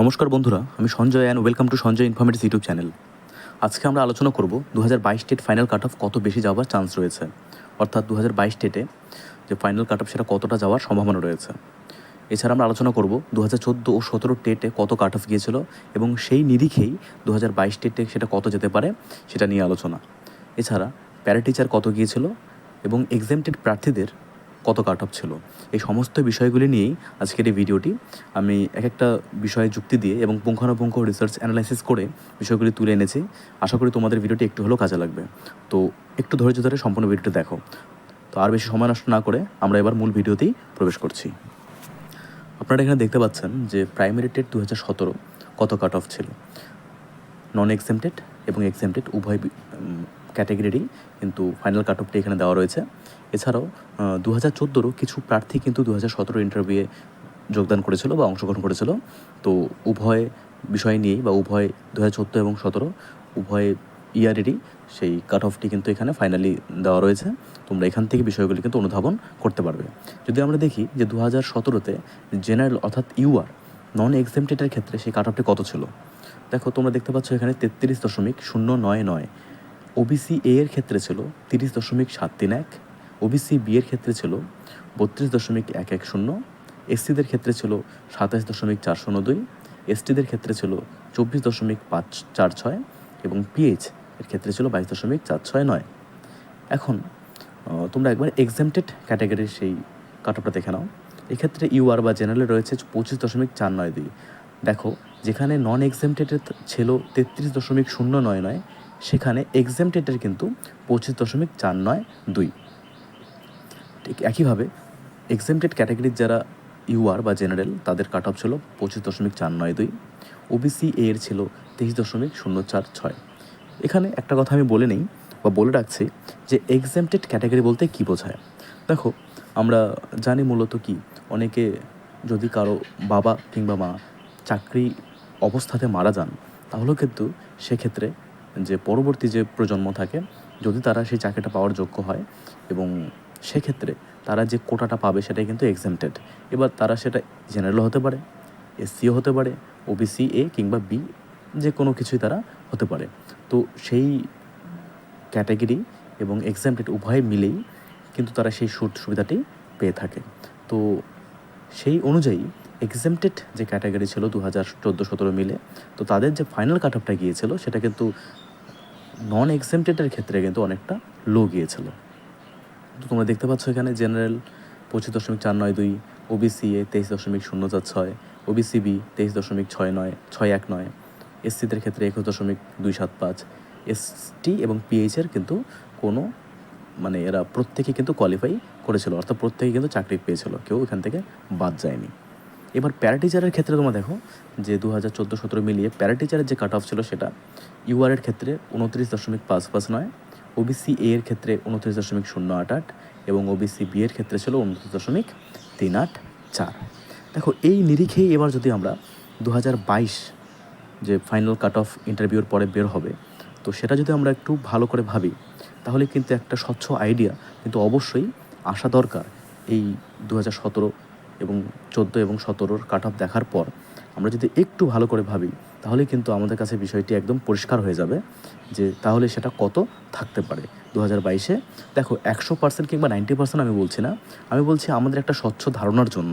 নমস্কার বন্ধুরা, আমি Sanjay and welcome to Sanjay informative YouTube channel আজকে আমরা আলোচনা করব দু হাজার বাইশ স্টেট ফাইনাল কাট অফ কত বেশি যাওয়ার চান্স রয়েছে। অর্থাৎ দু হাজার বাইশ টেটে যে ফাইনাল কাট অফ সেটা কতটা যাওয়ার সম্ভাবনা রয়েছে। এছাড়া আমরা আলোচনা করব দু হাজার চোদ্দ ও সতেরো টেটে কত কাট অফ গিয়েছিল এবং সেই নিরিখেই দু হাজার বাইশ টেটে সেটা কত যেতে পারে সেটা নিয়ে আলোচনা। এছাড়া প্যারাটিচার কত গিয়েছিল এবং এক্সামটেড প্রার্থীদের কত কাট অফ ছিল। এই সমস্ত বিষয়গুলি নিয়েই আজকের এই ভিডিওটি আমি এক একটা বিষয়ে যুক্তি দিয়ে এবং পুঙ্খানুপুঙ্খ রিসার্চ অ্যানালাইসিস করে বিষয়গুলি তুলে এনেছি। আশা করি তোমাদের ভিডিওটি একটু হলেও কাজে লাগবে। তো একটু ধৈর্য ধরে সম্পূর্ণ ভিডিওটি দেখো। তো আর বেশি সময় নষ্ট না করে আমরা এবার মূল ভিডিওতেই প্রবেশ করছি। আপনারা এখানে দেখতে পাচ্ছেন যে প্রাইমারি টেট দু হাজার সতেরো কত কাট অফ ছিল। নন এক্সেমটেড এবং এক্সেমটেড উভয় ক্যাটাগরিরই কিন্তু ফাইনাল কাট অফটি এখানে দেওয়া রয়েছে। এছাড়াও দু হাজার চোদ্দোরও কিছু প্রার্থী কিন্তু দু হাজার সতেরো ইন্টারভিউয়ে যোগদান করেছিল বা অংশগ্রহণ করেছিল। তো উভয় বিষয় নিয়েই বা উভয় দু হাজার চোদ্দ এবং সতেরো, উভয় ইয়ারেরই সেই কাট অফটি কিন্তু এখানে ফাইনালি দেওয়া রয়েছে। তোমরা এখান থেকে বিষয়গুলি কিন্তু অনুধাবন করতে পারবে। যদি আমরা দেখি যে দু হাজার সতেরোতে জেনারেল অর্থাৎ ইউআর নন এক্সেমটেডের ক্ষেত্রে সেই কাট অফটি কত ছিল? দেখো, তোমরা দেখতে পাচ্ছ এখানে তেত্রিশ দশমিক শূন্য নয় নয় ওবিসি এ এর ক্ষেত্রে ছিল তিরিশ দশমিক সাত তিন এক ওবিসি বি এর ক্ষেত্রে ছিল বত্রিশ দশমিক এক এক শূন্য এসসিদের ক্ষেত্রে ছিল সাতাশ দশমিক চার শূন্য দুই এসটিদের ক্ষেত্রে ছিল চব্বিশ দশমিক পাঁচ চার ছয় এবং পিএইচ এর ক্ষেত্রে ছিল বাইশ দশমিক চার ছয় নয়। এখন তোমরা একবার এক্সামটেড ক্যাটাগরির সেই কাটঅফটা দেখে নাও। এক্ষেত্রে ইউআর বা জেনারেলে রয়েছে পঁচিশ দশমিক চার নয় দুই। দেখো, যেখানে নন এক্সামটেডের ছিল তেত্রিশ দশমিক শূন্য নয় নয় সেখানে এক্সামটেডের কিন্তু পঁচিশ দশমিক চার নয় দুই। ঠিক একইভাবে এক্সামটেড ক্যাটাগরির যারা ইউআর বা জেনারেল তাদের কাট অফ ছিল পঁচিশ দশমিক চার নয় দুই। ওবিসি এর ছিল তেইশ দশমিক শূন্য চার ছয়। এখানে একটা কথা আমি বলে নেই বা বলে রাখছি যে এক্সামটেড ক্যাটাগরি বলতে কী বোঝায়? দেখো, আমরা জানি মূলত কি, অনেকে যদি কারও বাবা কিংবা মা চাকরি অবস্থাতে মারা যান, তাহলেও কিন্তু সেক্ষেত্রে যে পরবর্তী যে প্রজন্ম থাকে, যদি তারা সেই চাকরিটা পাওয়ার যোগ্য হয় এবং সেক্ষেত্রে তারা যে কোটাটা পাবে সেটাই কিন্তু এক্সামটেড এবার তারা সেটা জেনারেলও হতে পারে এসসিও হতে পারে ওবিসি এ কিংবা বি যে কোনো কিছুই তারা হতে পারে। তো সেই ক্যাটাগরি এবং এক্সামটেড উভয় মিলেই কিন্তু তারা সেই সুদ সুবিধাটি পেয়ে থাকে। তো সেই অনুযায়ী এক্সামটেড যে ক্যাটাগরি ছিল দু হাজার চোদ্দ সতেরো মিলে, তো তাদের যে ফাইনাল কাট অফটা গিয়েছিল, সেটা কিন্তু নন এক্সেমটেডের ক্ষেত্রে কিন্তু অনেকটা লো গিয়েছিল। তো তোমরা দেখতে পাচ্ছ এখানে জেনারেল পঁচিশ দশমিক চার নয় দুই ওবিসি এ তেইশ দশমিক শূন্য চার ছয় ওবিসি বি তেইশ দশমিক ছয় নয়, ছয় এক নয় এসসিদের ক্ষেত্রে একুশ দশমিক দুই সাত পাঁচ এসটি এবং পিএইচের কিন্তু কোনো মানে এরা প্রত্যেকে কিন্তু কোয়ালিফাই করেছিল, অর্থাৎ প্রত্যেকে কিন্তু চাকরি পেয়েছিল, কেউ এখান থেকে বাদ যায়নি। এবার প্যারাটিচারের ক্ষেত্রে তোমরা দেখো যে দু হাজার চোদ্দ সতেরো মিলিয়ে প্যারাটিচারের যে কাট অফ ছিল সেটা ইউআরের ক্ষেত্রে উনত্রিশ দশমিক পাঁচ পাঁচ নয় ওবিসি এ এর ক্ষেত্রে উনত্রিশ দশমিক শূন্য আট আট এবং ওবিসি বি এর ক্ষেত্রে ছিল উনত্রিশ দশমিক তিন আট চার। দেখো, এই নিরিখেই এবার যদি আমরা দু হাজার বাইশ যে ফাইনাল কাট অফ ইন্টারভিউর পরে বের হবে, তো সেটা যদি আমরা একটু ভালো করে ভাবি, তাহলে কিন্তু একটা স্বচ্ছ আইডিয়া কিন্তু অবশ্যই আসা দরকার এই দু হাজার সতেরো এবং চোদ্দ এবং সতেরোর কাট অফ দেখার পর আমরা যদি একটু ভালো করে ভাবি, তাহলে কিন্তু আমাদের কাছে বিষয়টি একদম পরিষ্কার হয়ে যাবে যে তাহলে সেটা কত থাকতে পারে দু হাজার বাইশে। দেখো, একশো পার্সেন্ট কিংবা নাইনটি পার্সেন্ট আমি বলছি না, আমি বলছি আমাদের একটা স্বচ্ছ ধারণার জন্য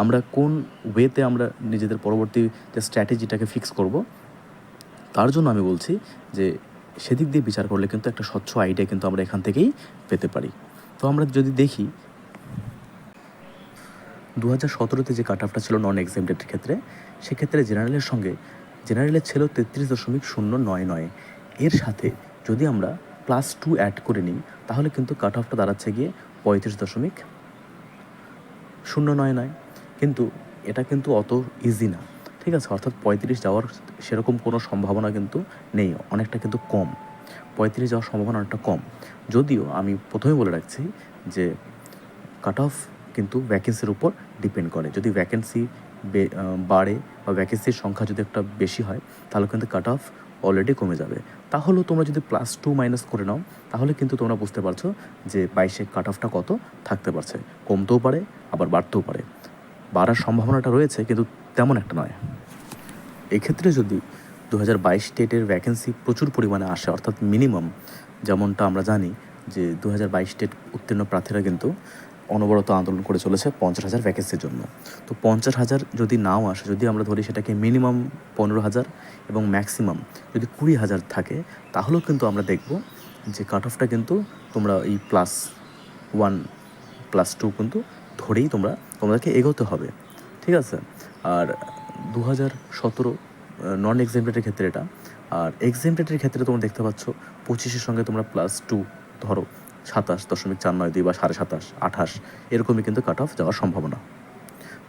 আমরা কোন ওয়েতে আমরা নিজেদের পরবর্তী যে স্ট্র্যাটেজিটাকে ফিক্স করব, তার জন্য আমি বলছি যে সেদিক দিয়ে বিচার করলে কিন্তু একটা স্বচ্ছ আইডিয়া কিন্তু আমরা এখান থেকেই পেতে পারি। তো আমরা যদি দেখি দু হাজার সতেরোতে যে কাট অফটা ছিল নন এক্সামটেডের ক্ষেত্রে, সেক্ষেত্রে জেনারেলের সঙ্গে জেনারেলের ছিল তেত্রিশ দশমিক শূন্য নয় নয়। এর সাথে যদি আমরা প্লাস টু অ্যাড করে নিই, তাহলে কিন্তু কাট অফটা দাঁড়াচ্ছে গিয়ে পঁয়ত্রিশ দশমিক শূন্য নয় নয়। কিন্তু এটা কিন্তু অত ইজি না, ঠিক আছে? অর্থাৎ পঁয়ত্রিশ যাওয়ার সেরকম কোনো সম্ভাবনা কিন্তু নেই, অনেকটা কিন্তু কম। পঁয়ত্রিশ যাওয়ার সম্ভাবনা অনেকটা কম। যদিও আমি প্রথমে বলে রাখছি যে কাট অফ কিন্তু ভ্যাকেন্সির উপর ডিপেন্ড করে। যদি ভ্যাকেন্সি বাড়ে বা ভ্যাকেন্সির সংখ্যা যদি একটা বেশি হয়, তাহলে কিন্তু কাট অফ অলরেডি কমে যাবে। তাহলেও তোমরা যদি প্লাস টু মাইনাস করে নাও, তাহলে কিন্তু তোমরা বুঝতে পারছ যে বাইশে কাট অফটা কত থাকতে পারছে। কমতেও পারে, আবার বাড়তেও পারে। বাড়ার সম্ভাবনাটা রয়েছে, কিন্তু তেমন একটা নয়। এক্ষেত্রে যদি দু হাজার বাইশ স্টেটের ভ্যাকেন্সি প্রচুর পরিমাণে আসে, অর্থাৎ মিনিমাম যেমনটা আমরা জানি যে দু হাজার বাইশ স্টেট উত্তীর্ণ প্রার্থীরা কিন্তু অনবরত আন্দোলন করে চলেছে পঞ্চাশ হাজার ভ্যাকেন্সির জন্য। তো পঞ্চাশ হাজার যদি নাও আসে, যদি আমরা ধরি সেটাকে মিনিমাম পনেরো হাজার এবং ম্যাক্সিমাম যদি কুড়ি হাজার থাকে, তাহলেও কিন্তু আমরা দেখব যে কাট অফটা কিন্তু তোমরা এই প্লাস ওয়ান প্লাস টু কিন্তু ধরেই তোমরা, তোমাদেরকে এগোতে হবে। ঠিক আছে? আর দু হাজার সতেরো নন এক্সামটেডের ক্ষেত্রে এটা। আর এক্সামটেডের ক্ষেত্রে তোমরা দেখতে পাচ্ছ পঁচিশের সঙ্গে তোমরা প্লাস টু ধরো। সাতাশ দশমিক চার নয় দুই বা সাড়ে সাতাশ, আঠাশ, এরকমই কিন্তু কাট অফ যাওয়ার সম্ভাবনা।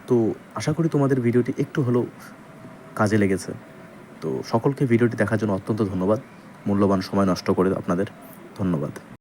তো আশা করি তোমাদের ভিডিওটি একটু হলেও কাজে লেগেছে। তো সকলকে ভিডিওটি দেখার জন্য অত্যন্ত ধন্যবাদ। মূল্যবান সময় নষ্ট করে আপনাদের ধন্যবাদ।